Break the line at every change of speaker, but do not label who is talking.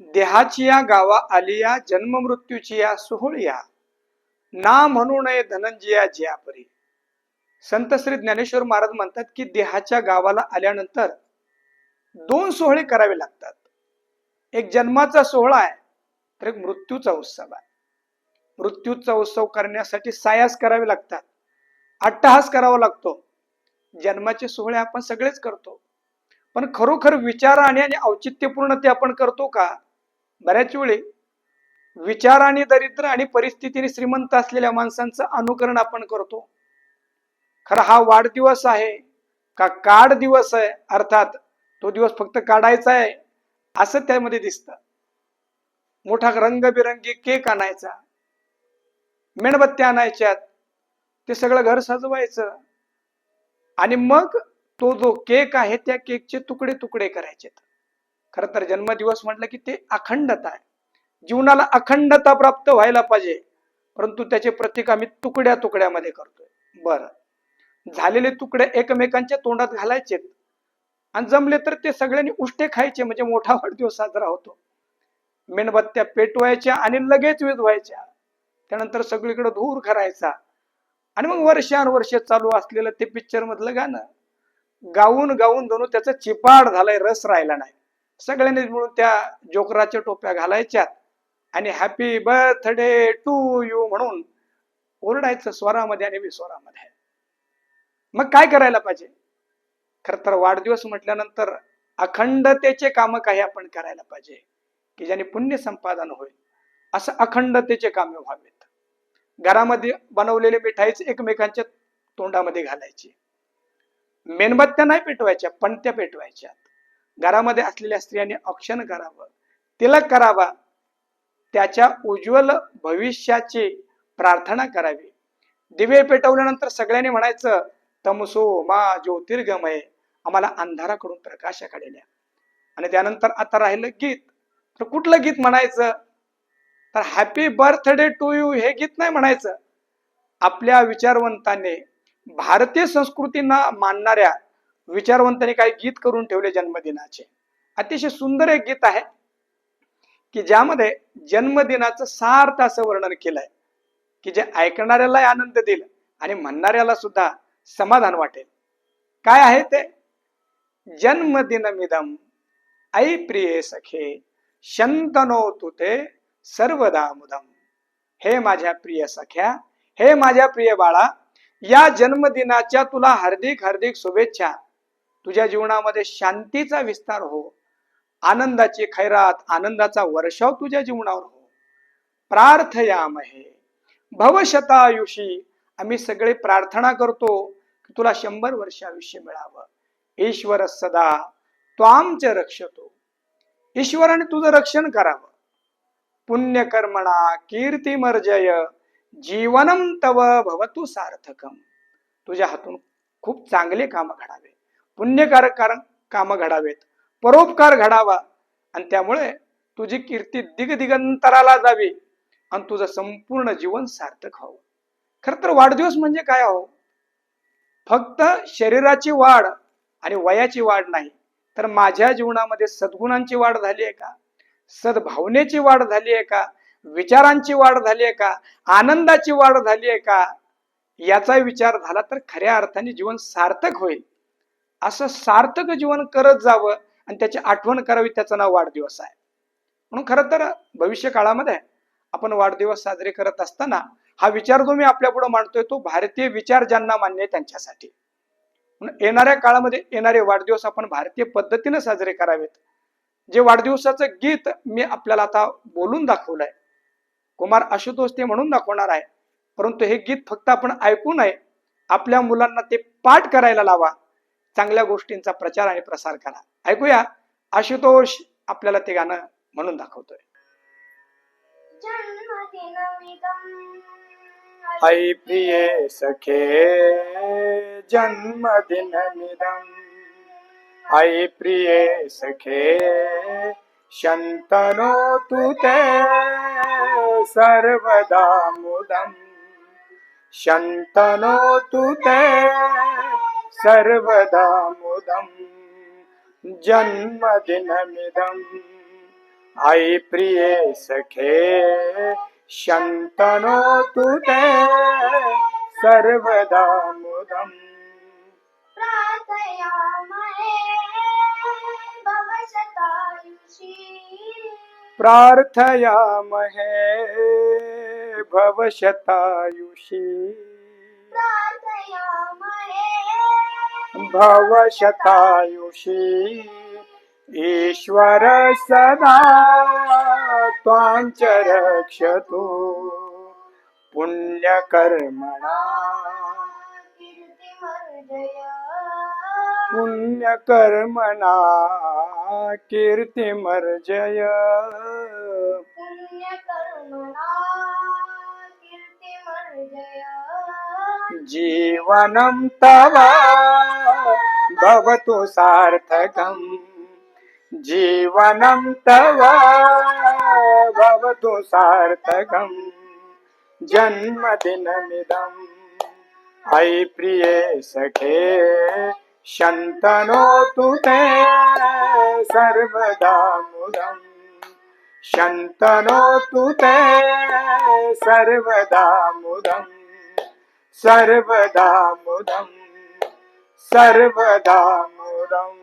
देहाची या गावा आलिया जन्म मृत्यूची या सोहळिया ना म्हणू नये धनंजया जियापरी. संत श्री ज्ञानेश्वर महाराज म्हणतात की देहाच्या गावाला आल्यानंतर दोन सोहळे करावे लागतात. एक जन्माचा सोहळा आहे तर एक मृत्यूचा उत्सव आहे. मृत्यूचा उत्सव करण्यासाठी सायास करावे लागतात. अट्टहास करावा लागतो. जन्माचे सोहळे आपण सगळेच करतो. पण खरोखर विचाराने आणि औचित्यपूर्ण ते आपण करतो का? बऱ्याच वेळी विचाराने दरिद्र आणि परिस्थितीने श्रीमंत असलेल्या माणसांचं अनुकरण आपण करतो. खरं हा वाढदिवस आहे का काढ दिवस आहे? अर्थात तो दिवस फक्त काढायचा आहे असं त्यामध्ये दिसतं. मोठा रंगबिरंगी केक आणायचा मेणबत्त्या आणायच्यात ते सगळं घर सजवायचं. आणि मग तो जो केक आहे त्या केकचे तुकडे तुकडे करायचे खर तर जन्मदिवस म्हटलं की ते अखंडता आहे. जीवनाला अखंडता प्राप्त व्हायला पाहिजे परंतु त्याचे प्रतीक आम्ही तुकड्या तुकड्यामध्ये करतोय. बरं. झालेले तुकडे एकमेकांच्या तोंडात घालायचे आणि जमले तर ते सगळ्यांनी उष्टे खायचे म्हणजे मोठा वाढदिवस साजरा होतो. मेणबत्त्या पेटवायच्या आणि लगेच विधवायच्या. त्यानंतर सगळीकडे धूर करायचा आणि मग वर्षानुवर्ष चालू असलेलं ते पिक्चर मधलं गाणं. गाऊन गाऊन जणू त्याचा चिपाड झालाय रस राहिला नाही. सगळ्यांनी मिळून त्या जोकराच्या टोप्या घालायच्यात. आणि हॅपी बर्थडे टू यू म्हणून ओरडायचं स्वरामध्ये आणि विस्वरामध्ये. मग काय करायला पाहिजे? खर तर वाढदिवस म्हटल्यानंतर अखंडतेचे काम काही आपण करायला पाहिजे की ज्याने पुण्य संपादन होईल. असं अखंडतेचे कामे व्हावेत. घरामध्ये बनवलेले मिठाईच एकमेकांच्या तोंडामध्ये घालायची. मेणबत्त्या नाही पेटवायच्या पण त्या पेटवायच्या घरामध्ये असलेल्या स्त्रियांनी औक्षण करावं. तिलक करावा. त्याच्या उज्ज्वल भविष्याची प्रार्थना करावी. दिवे पेटवल्यानंतर सगळ्यांनी म्हणायचं तमसो मा ज्योतिर्गमय. आम्हाला अंधाराकडून प्रकाशाकडे काढल्या. आणि त्यानंतर आता राहिलं गीत. तर कुठलं गीत म्हणायचं? तर हॅपी बर्थडे टू यू हे गीत नाही म्हणायचं. आपल्या विचारवंताने भारतीय संस्कृतींना मानणाऱ्या विचारवंतांनी काही गीत करून ठेवले जन्मदिनाचे. अतिशय सुंदर एक गीत आहे की ज्यामध्ये जन्मदिनाचं सार्थ असं वर्णन केलंय. की जे ऐकणाऱ्याला आनंद देईल आणि म्हणणाऱ्याला सुद्धा समाधान वाटेल. काय आहे ते? जन्मदिनमिदम ऐ प्रिये सखे शंतनो तुते सर्वदा मुदम हे माझ्या प्रिय सख्या हे माझ्या प्रिय बाळा या जन्मदिनाच्या तुला हार्दिक हार्दिक शुभेच्छा. तुझ्या जीवनामध्ये शांतीचा विस्तार हो. आनंदाची खैरात आनंदाचा वर्षाव तुझ्या जीवनावर हो. प्रार्थयामहे. भवशतायुषी आम्ही सगळे प्रार्थना करतो की तुला शंभर वर्ष आयुष्य मिळावं. ईश्वर सदा त्वामच रक्षतो. ईश्वराने तुझं रक्षण करावं. पुण्यकर्मणा कीर्तिमर्जय जीवनम तव भवतु सार्थकम. तुझ्या हातून खूप चांगले काम घडावे. पुण्यकारक कारण काम घडावेत. परोपकार घडावा. आणि त्यामुळे तुझी कीर्ती दिगदिगंतराला जावी आणि तुझं संपूर्ण जीवन सार्थक व्हावं. खर तर वाढदिवस म्हणजे काय हो? फक्त शरीराची वाढ आणि वयाची वाढ नाही तर माझ्या जीवनामध्ये सद्गुणांची वाढ झाली आहे का? सद्भावनेची वाढ झाली आहे का? विचारांची वाढ झाली आहे का? आनंदाची वाढ झाली आहे का? याचा विचार झाला तर खऱ्या अर्थाने जीवन सार्थक होईल. असं सार्थक जीवन करत जावं आणि त्याची आठवण करावी त्याचं नाव वाढदिवस आहे. म्हणून खरं तर भविष्य काळामध्ये आपण वाढदिवस साजरे करत असताना हा विचार जो मी आपल्या पुढे मांडतोय तो भारतीय विचार ज्यांना मान्य आहे त्यांच्यासाठी. म्हणून येणाऱ्या काळामध्ये येणारे वाढदिवस आपण भारतीय पद्धतीने साजरे करावेत. जे वाढदिवसाचं गीत मी आपल्याला आता बोलून दाखवलंय. कुमार आशुतोष ते म्हणून दाखवणार आहे. परंतु हे गीत फक्त आपण ऐकू नये. आपल्या मुलांना ते पाठ करायला लावा. चांगल्या गोष्टींचा प्रचार आणि प्रसार करा. ऐकूया आशुतोष आपल्याला ते गाणं म्हणून दाखवतोय. ऐ प्रिये सखे जन्मदिनमिदम् ऐ प्रिये सखे शन्तनोतु ते सर्वदा मुदम् शन्तनोतु ते सर्वदा मुदम् जन्मदिनमिदम् आई प्रिये सखे शंतनो तुते सर्वदा मुदम
प्रार्थयामहे भवशतायुषी।
प्रार्थयामहे भवशतायुषी
प्रार्थयामहे
ईश्वर सदा त्वांच रक्षतु। पुण्यकर्मणा पुण्यकर्मणा कीर्तिमर्जय।
पुण्यकर्मणा कीर्तिमर्जय।
जीवनं तव भवतु सार्थकम्। जीवनं तव भवतु सार्थकम्। जन्मदिनमिदम्। ऐ प्रिये सखे शन्तनोतु ते सर्वदा मुदम्। शन्तनोतु ते सर्वदा मुदम्। सर्वदा मुदम् सर्वदा मुदम्